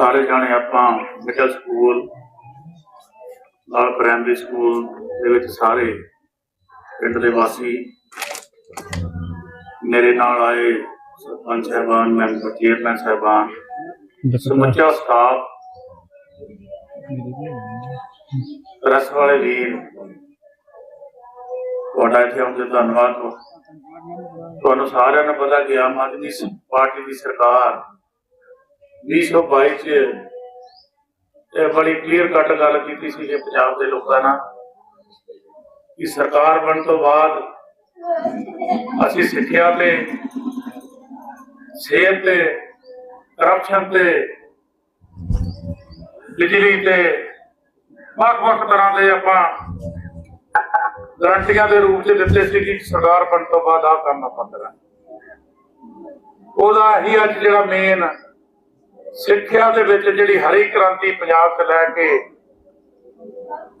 ਸਾਰੇ ਜਾਣੇ ਆਪਾਂ ਮਿਡਲ ਸਕੂਲ ਨਾਲ ਪ੍ਰਾਇਮਰੀ ਸਕੂਲ ਦੇ ਵਿੱਚ ਸਾਰੇ ਪਿੰਡ ਦੇ ਵਾਸੀ ਮੇਰੇ ਨਾਲ ਆਏ ਸਰਪੰਚ ਸਾਹਿਬਾਨ ਮੈਂਬਰ ਚੇਅਰਮੈਨ ਸਾਹਿਬਾਨ ਸਮੁੱਚਾ ਸਟਾਫ ਪ੍ਰੈਸ ਵਾਲੇ ਵੀਰ। ਤੁਹਾਡਾ ਇੱਥੇ ਆਉਣ ਧੰਨਵਾਦ। ਤੁਹਾਨੂੰ ਸਾਰਿਆਂ ਨੂੰ ਪਤਾ ਕਿ ਆਮ ਆਦਮੀ ਪਾਰਟੀ ਦੀ ਸਰਕਾਰ 2022 ਚ ਬੜੀ ਕਲੀਅਰ ਕੱਟ ਗੱਲ ਕੀਤੀ ਸੀ ਕਿ ਪੰਜਾਬ ਦੇ ਲੋਕਾਂ ਨਾਲ ਕਿ ਸਰਕਾਰ ਬਣ ਤੋਂ ਬਾਅਦ ਅਸੀਂ ਸਿੱਖਿਆ ਤੇ, ਸਿਹਤ ਤੇ ਕਰਪਸ਼ਨ ਤੇ, ਬਿਜਲੀ ਤੇ ਵੱਖ-ਵੱਖ ਤਰ੍ਹਾਂ ਦੇ ਆਪਾਂ ਗਰੰਟੀਆਂ ਦੇ ਰੂਪ ਚ ਦਿੱਤੇ ਸੀ ਕਿ ਸਰਕਾਰ ਬਣ ਤੋਂ ਬਾਅਦ ਆਹ ਕੰਮ ਆਪਾਂ ਕਰਾਂਗੇ। ਉਹਦਾ ਹੀ ਅੱਜ ਜਿਹੜਾ ਮੇਨ ਸਿੱਖਿਆ ਦੇ ਵਿੱਚ ਜਿਹੜੀ ਹਰੀ ਕ੍ਰਾਂਤੀ ਪੰਜਾਬ 'ਚ ਲੈ ਕੇ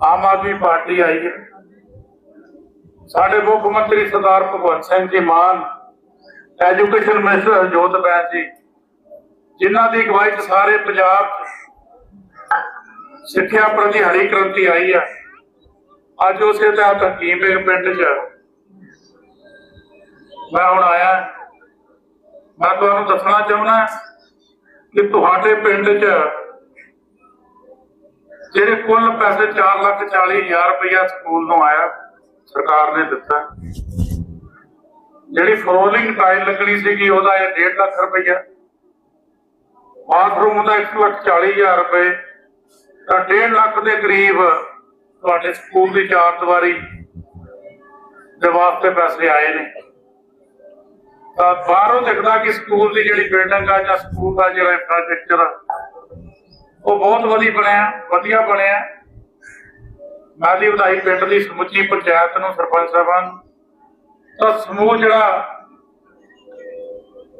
ਆਮ ਆਦਮੀ ਪਾਰਟੀ ਆਈ ਹੈ। ਸਾਡੇ ਮੁੱਖ ਮੰਤਰੀ ਸਰਦਾਰ ਭਗਵੰਤ ਸਿੰਘ ਜੀ ਮਾਨ ਐਜੂਕੇਸ਼ਨ ਮਿਨਿਸਟਰ ਹਰਜੋਤ ਬੈਂਸ ਜੀ, ਜਿਨ੍ਹਾਂ ਦੀ ਅਗਵਾਈ 'ਚ ਸਾਰੇ ਪੰਜਾਬ ਸਿੱਖਿਆ ਪ੍ਰਤੀ ਹਰੀ ਕ੍ਰਾਂਤੀ ਆਈ ਹੈ ਅੱਜ ਉਸੇ ਤਹਿਤ ਹਕੀਮਪੁਰ ਪਿੰਡ 'ਚ ਮੈਂ ਹੁਣ ਆਇਆ। ਮੈਂ ਤੁਹਾਨੂੰ ਦੱਸਣਾ ਚਾਹੁੰਦਾ ਕਿ ਤੁਹਾਡੇ ਪਿੰਡ 'ਚ ਜਿਹੜੇ ਕੁੱਲ ਪੈਸੇ 4 ਲੱਖ 40 ਹਜ਼ਾਰ ਰੁਪਇਆ ਸਕੂਲ ਨੂੰ ਆਇਆ, ਸਰਕਾਰ ਨੇ ਦਿੱਤਾ। ਜਿਹੜੀ ਫਲੋਰਿੰਗ ਟਾਈਲ ਲੱਗਣੀ ਸੀਗੀ, ਉਹਦਾ ਇਹ 1.5 ਲੱਖ ਰੁਪਇਆ ਬਾਥਰੂਮ ਦਾ 1 ਲੱਖ 40 ਹਜ਼ਾਰ ਰੁਪਏ। ਤਾਂ 1.5 ਲੱਖ ਦੇ ਕਰੀਬ ਤੁਹਾਡੇ ਸਕੂਲ ਦੀ ਚਾਰ ਦੀਵਾਰੀ ਦੇ ਵਾਸਤੇ ਪੈਸੇ ਆਏ ਨੇ। ਬਾਹਰੋਂ ਦਿਖਦਾ ਕਿ ਸਕੂਲ ਦੀ ਜਿਹੜੀ ਬਿਲਡਿੰਗ ਆ ਜਾਂ ਸਕੂਲ ਦਾ ਜਿਹੜਾ ਇੰਫਰਾਸਟ੍ਰਕਚਰ ਆ, ਉਹ ਬਹੁਤ ਵਧੀਆ ਬਣਿਆ ਵਧੀਆ ਬਣਿਆ। ਮੈਂ ਦੀ ਵਧਾਈ ਪਿੰਡ ਦੀ ਸਮੁੱਚੀ ਪੰਚਾਇਤ ਨੂੰ ਸਰਪੰਚ ਸਾਹਿਬਾਨ ਤਾਂ ਸਮੂਹ ਜਿਹੜਾ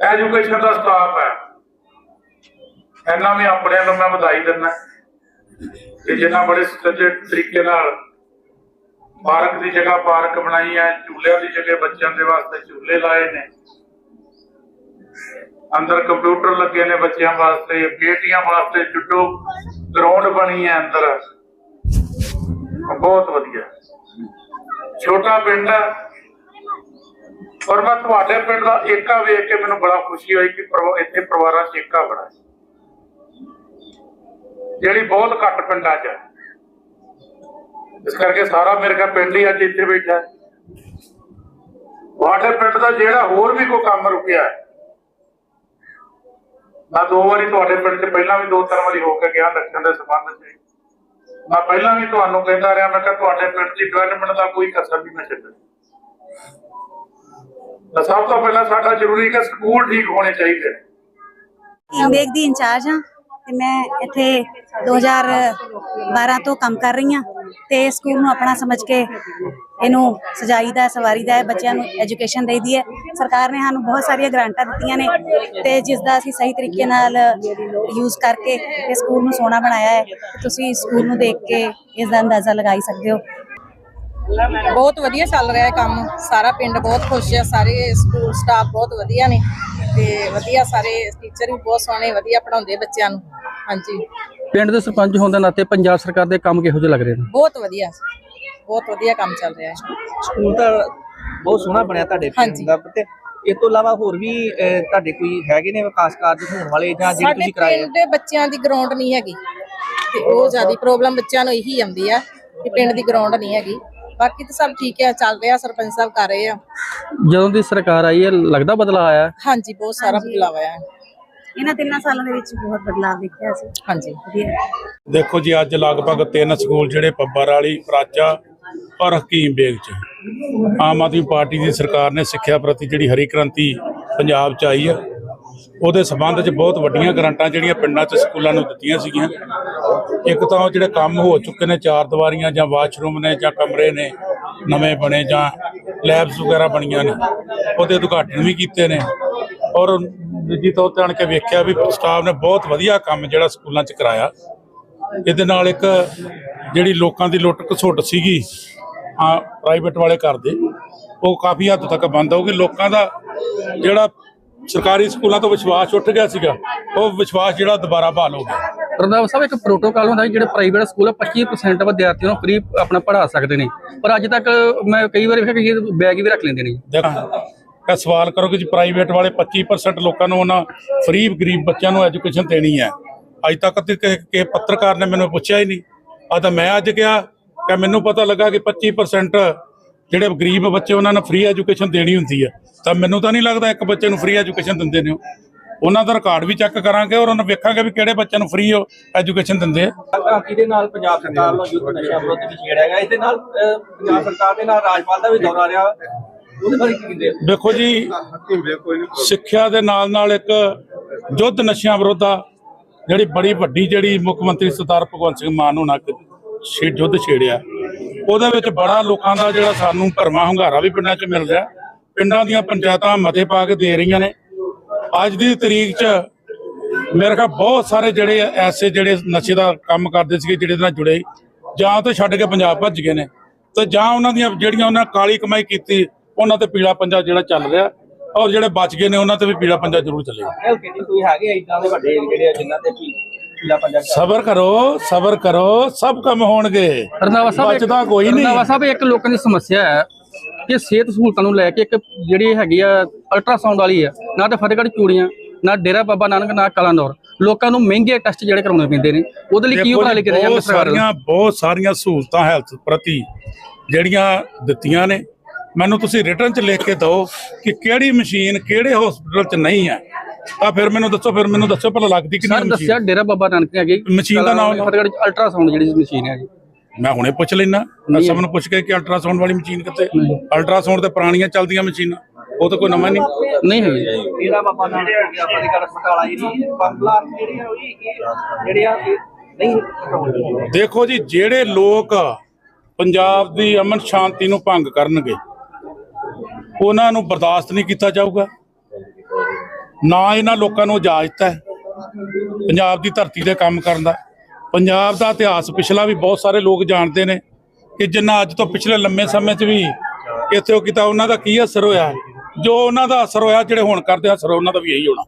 ਐਜੂਕੇਸ਼ਨ ਦਾ ਸਟਾਫ ਹੈ, ਇਹਨਾਂ ਵੀ ਆਪਣੇ ਨੂੰ ਮੈਂ ਵਧਾਈ ਦਿੰਦਾ ਕਿ ਜਿਨ੍ਹਾਂ ਬੜੇ ਸੁਚੱਜੇ ਤਰੀਕੇ ਨਾਲ ਪਾਰਕ ਦੀ ਜਗ੍ਹਾ ਪਾਰਕ ਬਣਾਈ ਹੈ, ਝੂਲਿਆਂ ਦੀ ਜਗ੍ਹਾ ਬੱਚਿਆਂ ਦੇ ਵਾਸਤੇ ਝੂਲੇ ਲਾਏ ਨੇ। ਅੰਦਰ ਕੰਪਿਊਟਰ ਲੱਗੇ ਨੇ ਬੱਚਿਆਂ ਵਾਸਤੇ, ਬੇਟੀਆਂ ਵਾਸਤੇ, ਜੁੱਡੋ ਗਰਾਊਂਡ ਬਣੀ ਹੈ ਅੰਦਰ। ਬਹੁਤ ਵਧੀਆ। ਛੋਟਾ ਪਿੰਡ ਹੈ। ਪਰ ਮੈਂ ਤੁਹਾਡੇ ਪਿੰਡ ਦਾ ਏਕਾ ਵੇਖ ਕੇ ਮੈਨੂੰ ਬੜਾ ਖੁਸ਼ੀ ਹੋਈ ਕਿ ਇੱਥੇ ਪਰਿਵਾਰਾਂ 'ਚ ਏਕਾ ਬੜਾ ਜਿਹੜੀ ਬਹੁਤ ਘੱਟ ਪਿੰਡਾਂ 'ਚ ਇਸ ਕਰਕੇ ਸਾਰਾ ਮੇਰੇ ਖਿਆਲ ਪਿੰਡ ਹੀ ਅੱਜ ਇੱਥੇ ਬੈਠਾ ਹੈ। ਤੁਹਾਡੇ ਪਿੰਡ ਦਾ ਜਿਹੜਾ ਹੋਰ ਵੀ ਕੋਈ ਕੰਮ ਰੁਕਿਆ ਹੈ ਮੈਂ ਦੋ ਵਾਰੀ ਤੁਹਾਡੇ ਪਿੰਡ 'ਚ ਪਹਿਲਾਂ ਵੀ ਦੋ ਤਿੰਨ ਵਾਰੀ ਹੋ ਕੇ ਗਿਆ ਦਰਸ਼ਨ ਦੇ ਸੰਬੰਧ 'ਚ। ਮੈਂ ਪਹਿਲਾਂ ਵੀ ਤੁਹਾਨੂੰ ਕਹਿੰਦਾ ਰਿਹਾ, ਮੈਂ ਕਿਹਾ ਤੁਹਾਡੇ ਪਿੰਡ ਦੀ ਡਿਵੈਲਪਮੈਂਟ ਦਾ ਕੋਈ ਕਸਰ ਨਹੀਂ ਮੈਂ ਛੱਡਣੀ। ਤਾਂ ਸਭ ਤੋਂ ਪਹਿਲਾਂ ਸਾਡਾ ਜ਼ਰੂਰੀ ਕਿ ਸਕੂਲ ਠੀਕ ਹੋਣੇ ਚਾਹੀਦੇ ਨੇ। ਵੇਗ ਦੀ ਇੰਚਾਰਜ ਹਾਂ ਤੇ ਮੈਂ ਇੱਥੇ 2012 ਤੋਂ ਕੰਮ ਕਰ ਰਹੀ ਹਾਂ। ਤੇ ਸਕੂਲ ਨੂੰ ਆਪਣਾ ਸਮਝ ਕੇ ਇਹਨੂੰ ਸਜਾਈਦਾ ਸਵਾਰੀਦਾ ਹੈ ਬੱਚਿਆਂ ਨੂੰ ਐਜੂਕੇਸ਼ਨ ਦੇਈਦੀ ਹੈ। ਸਰਕਾਰ ਨੇ ਸਾਨੂੰ ਬਹੁਤ ਸਾਰੀਆਂ ਗ੍ਰਾਂਟਾਂ ਦਿੱਤੀਆਂ ਨੇ ਤੇ ਜਿਸ ਦਾ ਅਸੀਂ ਸਹੀ ਤਰੀਕੇ ਨਾਲ ਯੂਜ਼ ਕਰਕੇ ਇਹ ਸਕੂਲ ਨੂੰ ਸੋਹਣਾ ਬਣਾਇਆ ਹੈ। ਤੁਸੀਂ ਸਕੂਲ ਨੂੰ ਦੇਖ ਕੇ ਇਸ ਦਾ ਅੰਦਾਜ਼ਾ ਲਗਾਈ ਸਕਦੇ ਹੋ। ਬਹੁਤ ਵਧੀਆ ਚੱਲ ਰਿਹਾ ਹੈ ਕੰਮ। ਸਾਰਾ ਪਿੰਡ ਬਹੁਤ ਖੁਸ਼ ਹੈ, ਸਾਰੇ ਸਕੂਲ ਸਟਾਫ ਬਹੁਤ ਵਧੀਆ ਨੇ ਤੇ ਵਧੀਆ ਸਾਰੇ ਟੀਚਰ ਵੀ ਬਹੁਤ ਸੋਹਣੇ, ਵਧੀਆ ਪੜਾਉਂਦੇ ਬੱਚਿਆਂ ਨੂੰ। ਹਾਂਜੀ। ਪਿੰਡ ਦੇ ਸਰਪੰਚ ਹੋਣ ਦੇ ਨਾਤੇ ਪੰਜਾਬ ਸਰਕਾਰ ਦੇ ਕੰਮ ਕਿਹੋ ਜਿਹੇ ਲੱਗ ਰਹੇ ਨੇ? ਬਹੁਤ ਵਧੀਆ। ਬਹੁਤ ਵਧੀਆ ਕੰਮ ਚੱਲ ਰਿਹਾ ਹੈ। ਸਕੂਲ ਤਾਂ ਬਹੁਤ ਸੋਹਣਾ ਬਣਿਆ ਤੁਹਾਡੇ ਹਾਂਜੀ। ਪਿੰਡ ਦਾ ਤੇ ਇਸ ਤੋਂ ਇਲਾਵਾ ਹੋਰ ਵੀ ਅਹ, ਤੁਹਾਡੇ ਕੋਈ ਹੈਗੇ ਨੇ ਵਿਕਾਸ ਕਾਰਜ ਹੋਣ ਵਾਲੇ ਜਾਂ ਜਿਹੜੇ ਸਾਡੇ ਤੁਸੀਂ ਕਰਾਏ ਆ? ਪਿੰਡ ਦੇ ਬੱਚਿਆਂ ਦੀ ਗਰਾਊਂਡ ਨਹੀਂ ਹੈਗੀ। ਤੇ ਉਹ ਜ਼ਿਆਦਾ ਪ੍ਰੋਬਲਮ ਬੱਚਿਆਂ ਨੂੰ ਇਹੀ ਆਉਂਦੀ ਆ ਕਿ ਪਿੰਡ ਦੀ ਗਰਾਊਂਡ ਨਹੀਂ ਹੈਗੀ। ਬਾਕੀ ਤਾਂ ਸਭ ਠੀਕ ਹੈ ਚੱਲ ਰਿਹਾ ਸਰਪੰਚ ਸਾਹਿਬ ਕਰ ਰਹੇ ਆ। ਜਦੋਂ ਦੀ ਸਰਕਾਰ ਆਈ ਹੈ ਲੱਗਦਾ ਬਦਲਾਅ ਆਇਆ? ਹੈ? ਹਾਂਜੀ ਬਹੁਤ ਸਾਰਾ ਬਦਲਾਅ ਆਇਆ। ਹੈ ਇਹਨਾਂ ਤਿੰਨਾਂ ਸਾਲਾਂ ਦੇ ਵਿੱਚ ਬਹੁਤ ਬਦਲਾਅ ਦੇਖਿਆ ਸੀ। ਹਾਂਜੀ। ਵਧੀਆ। ਦੇਖੋ ਜੀ ਅੱਜ ਲਗਭਗ ਤਿੰਨ ਸਕੂਲ ਜਿਹੜੇ ਪੱਬਰ ਵਾਲੀ ਪ੍ਰਾਚਾ ਔਰ ਹਕੀਮ ਬੇਗ ਚ। ਆਮ ਆਦਮੀ ਪਾਰਟੀ ਦੀ ਸਰਕਾਰ ਨੇ ਸਿੱਖਿਆ ਪ੍ਰਤੀ ਜਿਹੜੀ ਹਰੀ ਕ੍ਰਾਂਤੀ ਪੰਜਾਬ ਚ ਆਈ ਹੈ ਉਹਦੇ ਸਬੰਧ ਚ ਬਹੁਤ ਵੱਡੀਆਂ ਗਰੰਟਾਂ ਜਿਹੜੀਆਂ ਪਿੰਡਾਂ ਚ ਸਕੂਲਾਂ ਨੂੰ ਦਿੱਤੀਆਂ ਸੀਗੀਆਂ। ਇੱਕ ਤਾਂ ਉਹ ਜਿਹੜੇ ਕੰਮ ਹੋ ਚੁੱਕੇ ਨੇ ਚਾਰ ਦੀਵਾਰੀਆਂ ਜਾਂ ਵਾਸ਼ਰੂਮ ਨੇ ਜਾਂ ਕਮਰੇ ਨੇ ਨਵੇਂ ਬਣੇ ਜਾਂ ਲੈਬਸ ਵਗੈਰਾ ਬਣੀਆਂ ਨੇ ਉਹਦੇ ਉਦਘਾਟਨ ਵੀ ਕੀਤੇ ਨੇ। ਔਰ ਨਿੱਜੀ ਤੌਰ ਤੇ ਆਣ ਕੇ ਵੇਖਿਆ ਵੀ ਸਟਾਫ ਨੇ ਬਹੁਤ ਵਧੀਆ ਕੰਮ ਜਿਹੜਾ ਸਕੂਲਾਂ 'ਚ ਕਰਾਇਆ। ਇਹਦੇ ਨਾਲ ਇੱਕ ਜਿਹੜੀ ਲੋਕਾਂ ਦੀ ਲੁੱਟ ਘਸੁੱਟ ਸੀਗੀ ਆ ਪ੍ਰਾਈਵੇਟ ਵਾਲੇ ਕਰਦੇ ਉਹ ਕਾਫੀ ਹੱਦ ਤੱਕ ਬੰਦ ਹੋ ਗਈ ਲੋਕਾਂ ਦਾ ਜਿਹੜਾ ਸਰਕਾਰੀ ਸਕੂਲਾਂ ਤੋਂ ਵਿਸ਼ਵਾਸ ਉੱਠ ਗਿਆ ਸੀਗਾ ਉਹ ਵਿਸ਼ਵਾਸ ਜਿਹੜਾ ਦੁਬਾਰਾ ਬਹਾਲ ਹੋ ਗਿਆ। ਰੰਦਾਵਾ ਸਾਹਿਬ ਇੱਕ ਪ੍ਰੋਟੋਕਾਲ ਹੁੰਦਾ ਜਿਹੜੇ ਪ੍ਰਾਈਵੇਟ ਸਕੂਲ ਆ 25% ਵਿਦਿਆਰਥੀਆਂ ਨੂੰ ਫ੍ਰੀ ਆਪਣਾ ਪੜ੍ਹਾ ਸਕਦੇ ਨੇ। ਪਰ ਅੱਜ ਤੱਕ ਮੈਂ ਕਈ ਵਾਰੀ ਵੇਖਿਆ ਕਿ ਬੈਗ ਵੀ ਰੱਖ ਲੈਂਦੇ ਨੇ। ਦੇਖੋ ਕਾ ਸਵਾਲ ਕਰੋ ਕਿ ਜੀ ਪ੍ਰਾਈਵੇਟ ਵਾਲੇ 25% ਲੋਕਾਂ ਨੂੰ ਉਹਨਾਂ ਫ੍ਰੀ ਗਰੀਬ ਬੱਚਿਆਂ ਨੂੰ ਐਜੂਕੇਸ਼ਨ ਦੇਣੀ ਹੈ। ਅੱਜ ਤੱਕ ਤੇ ਪੱਤਰਕਾਰ ਨੇ ਮੈਨੂੰ ਪੁੱਛਿਆ ਹੀ ਨਹੀਂ। ਆ ਤਾਂ ਮੈਂ ਅੱਜ ਕਿਹਾ, ਕਿ ਮੈਨੂੰ ਪਤਾ ਲੱਗਾ ਕਿ 25% ਜਿਹੜੇ ਗਰੀਬ ਬੱਚੇ ਉਹਨਾਂ ਨੂੰ ਫ੍ਰੀ ਐਜੂਕੇਸ਼ਨ ਦੇਣੀ ਹੁੰਦੀ ਹੈ। ਤਾਂ ਮੈਨੂੰ ਤਾਂ ਨਹੀਂ ਲੱਗਦਾ ਇੱਕ ਬੱਚੇ ਨੂੰ ਫ੍ਰੀ ਐਜੂਕੇਸ਼ਨ ਦਿੰਦੇ ਨੇ ਉਹਨਾਂ ਦਾ ਰਿਕਾਰਡ ਵੀ ਚੈੱਕ ਕਰਾਂਗੇ ਔਰ ਉਹਨਾਂ ਵੇਖਾਂਗੇ ਵੀ ਕਿਹੜੇ ਬੱਚਿਆਂ ਨੂੰ ਫ੍ਰੀ ਐਜੂਕੇਸ਼ਨ ਦਿੰਦੇ ਆ। ਕ੍ਰਾਂਤੀ ਨਾਲ ਪੰਜਾਬ ਸਰਕਾਰ ਵੱਲੋਂ ਯੁੱਧ ਨਸ਼ਾ ਵਿਰੋਧ ਵੀ ਛੇੜਿਆ ਗਿਆ? ਇਹਦੇ ਨਾਲ ਪੰਜਾਬ ਸਰਕਾਰ ਦੇ ਨਾਲ ਰਾਜਪਾਲ ਦਾ ਵੀ ਦੌਰਾ ਰਿਹਾ। ਉਹਦੇ ਬਾਰੇ ਕੀ ਕਹਿੰਦੇ ਹੋ? ਦੇਖੋ ਜੀ, ਸਿੱਖਿਆ ਦੇ ਨਾਲ ਨਾਲ ਇੱਕ ਯੁੱਧ ਨਸ਼ਿਆਂ ਵਿਰੁੱਧ ਆ, ਜਿਹੜੀ ਬੜੀ ਵੱਡੀ ਜਿਹੜੀ ਮੁੱਖ ਮੰਤਰੀ ਸਰਦਾਰ ਭਗਵੰਤ ਸਿੰਘ ਮਾਨ ਹੋਣਾ ਇੱਕ ਛੇ ਯੁੱਧ ਛੇੜਿਆ। ਉਹਦੇ ਵਿੱਚ ਬੜਾ ਲੋਕਾਂ ਦਾ ਜਿਹੜਾ ਸਾਨੂੰ ਭਰਮਾ ਹੁੰਗਾਰਾ ਵੀ ਪਿੰਡਾਂ 'ਚ ਮਿਲ ਰਿਹਾ। ਪਿੰਡਾਂ ਦੀਆਂ ਪੰਚਾਇਤਾਂ ਮਤੇ ਪਾ ਕੇ ਦੇ ਰਹੀਆਂ ਨੇ। ਅੱਜ ਦੀ ਤਰੀਕ 'ਚ ਮੇਰੇ ਖਿਆਲ ਬਹੁਤ ਸਾਰੇ ਜਿਹੜੇ ਐਸੇ ਜਿਹੜੇ ਨਸ਼ੇ ਦਾ ਕੰਮ ਕਰਦੇ ਸੀਗੇ, ਜਿਹੜੇ ਨਾਲ ਜੁੜੇ, ਜਾਂ ਤਾਂ ਛੱਡ ਕੇ ਪੰਜਾਬ ਭੱਜ ਗਏ ਨੇ। ਤੇ ਜਾਂ ਉਹਨਾਂ ਦੀਆਂ ਜਿਹੜੀਆਂ ਉਹਨਾਂ ਕਾਲੀ ਕਮਾਈ ਕੀਤੀ ਉਹਨਾਂ ਤੇ ਪੀਲਾ ਪੰਜਾ ਜਿਹੜਾ ਚੱਲ ਰਿਹਾ ਔਰ ਜਿਹੜੇ ਬਚ ਗਏ ਨੇ ਉਹਨਾਂ ਤੇ ਵੀ ਪੀਲਾ ਪੰਜਾ ਜ਼ਰੂਰ ਚੱਲੇਗਾ। ਇਹ ਕਹਿੰਦੇ ਕੋਈ ਹੈਗੇ ਇਦਾਂ ਦੇ ਵੱਡੇ ਜਿਹੜੇ ਆ ਜਿਨ੍ਹਾਂ ਤੇ ਪੀ- ਪੀਲਾ ਪੰਜਾ ਚੱਲ ਸਬਰ ਕਰੋ ਸਬਰ ਕਰੋ ਸਭ ਕੰਮ ਹੋਣਗੇ। ਰੰਦਾਵਾ ਸਾਹਿਬ ਬਚਦਾ ਕੋਈ ਨਹੀਂ। ਰੰਧਾਵਾ ਸਾਹਿਬ ਇੱਕ ਲੋਕਾਂ ਦੀ ਸਮੱਸਿਆ ਹੈ ਕਿ ਸਿਹਤ ਸਹੂਲਤਾਂ ਨੂੰ ਲੈ ਕੇ ਇੱਕ ਜਿਹੜੀ ਹੈਗੀ ਆ ਅਲਟਰਾਸਾਊਂਡ ਵਾਲੀ ਆ ਨਾ ਤਾਂ ਫਤਿਹਗੜ੍ਹ ਚੂੜੀਆਂ ਨਾ ਡੇਰਾ ਬਾਬਾ ਨਾਨਕ ਨਾ ਕਲਾਨੌਰ। ਲੋਕਾਂ ਨੂੰ ਮਹਿੰਗੇ ਟੈਸਟ ਜਿਹੜੇ ਕਰਾਉਣੇ ਪੈਂਦੇ ਨੇ ਉਹਦੇ ਲਈ ਕੀ ਉਪਰਾਲੇ ਕੀਤੇ ਜਾਂਦੇ ਸਰਕਾਰ? ਸਾਰੀਆਂ ਬਹੁਤ ਸਾਰੀਆਂ ਸਹੂਲਤਾਂ ਹੈਲਥ ਪ੍ਰਤੀ ਜਿਹੜੀਆਂ ਦਿੱਤੀਆਂ ਨੇ ਮੈਨੂੰ ਤੁਸੀਂ ਰਿਟਰਨ ਚ ਲਿਖ ਕੇ ਦਿਓ ਕਿ ਕਿਹੜੀ ਮਸ਼ੀਨ ਕਿਹੜੇ ਹਸਪੀਟਲ ਚ ਨਹੀਂ ਹੈ। ਤਾਂ ਫਿਰ ਮੈਨੂੰ ਦੱਸੋ ਫਿਰ ਮੈਨੂੰ ਦੱਸੋ ਭਲਾ ਲੱਗਦੀ ਕਿ ਸਰ ਨਹੀਂ ਦੱਸਿਆ ਮਸ਼ੀਨ ਡੇਰਾ ਬਾਬਾ ਨਾਨਕ ਹੈਗੀ। ਮਸ਼ੀਨ ਦਾ ਨਾਮ- ਫਤਿਹਗੜ੍ਹ ਅਲਟਰਾਸਾਊਂਡ ਜਿਹੜੀ ਮਸ਼ੀਨ ਹੈ ਜੀ। ਮੈਂ ਹੁਣੇ ਪੁੱਛ ਲੈਣਾ ਮੈਂ ਸਭ ਨੂੰ ਪੁੱਛ ਕੇ ਕਿ ਅਲਟਰਾਸਾਊਂਡ ਵਾਲੀ ਮਸ਼ੀਨ ਕਿੱਥੇ? ਅਲਟਰਾਸਾਊਂਡ ਤੇ ਪੁਰਾਣੀਆਂ ਚੱਲਦੀਆਂ ਮਸ਼ੀਨਾਂ ਉਹ ਤਾਂ ਕੋਈ ਨਵਾਂ ਨਹੀਂ। ਨਹੀਂ ਹੈਗੀ ਇਹਦਾ ਬਾਬਾ ਨਾਨਕ ਗਿਆ ਫਤਿਹਗੜ੍ਹ ਬਟਾਲਾ ਜਿਹੜੀ ਬੰਗਲਾ ਜਿਹੜੀਆਂ ਉਹ ਜੀ ਇਹ ਜਿਹੜੀਆਂ ਇਹ ਨਹੀਂ। ਦੇਖੋ ਜੀ ਜਿਹੜੇ ਲੋਕ ਪੰਜਾਬ ਦੀ ਅਮਨ ਸ਼ਾਂਤੀ ਨੂੰ ਭੰਗ ਕਰਨਗੇ ਉਹਨਾਂ ਨੂੰ ਬਰਦਾਸ਼ਤ ਨਹੀਂ ਕੀਤਾ ਜਾਊਗਾ। ਨਾ ਇਹਨਾਂ ਲੋਕਾਂ ਨੂੰ ਇਜਾਜ਼ਤ ਹੈ। ਪੰਜਾਬ ਦੀ ਧਰਤੀ ਤੇ ਕੰਮ ਕਰਨ ਦਾ। ਪੰਜਾਬ ਦਾ ਇਤਿਹਾਸ ਪਿਛਲਾ ਵੀ ਬਹੁਤ ਸਾਰੇ ਲੋਕ ਜਾਣਦੇ ਨੇ ਕਿ ਜਿੰਨਾ ਅੱਜ ਤੋਂ ਪਿਛਲੇ ਲੰਮੇ ਸਮੇਂ 'ਚ ਵੀ ਇੱਥੇ ਉਹ ਕੀਤਾ, ਉਹਨਾਂ ਦਾ ਕੀ ਅਸਰ ਹੋਇਆ? ਜੋ ਉਹਨਾਂ ਦਾ ਅਸਰ ਹੋਇਆ, ਜਿਹੜੇ ਹੁਣ ਕਰਦੇ ਅਸਰ ਉਹਨਾਂ ਦਾ ਵੀ ਇਹੀ ਹੋਣਾ।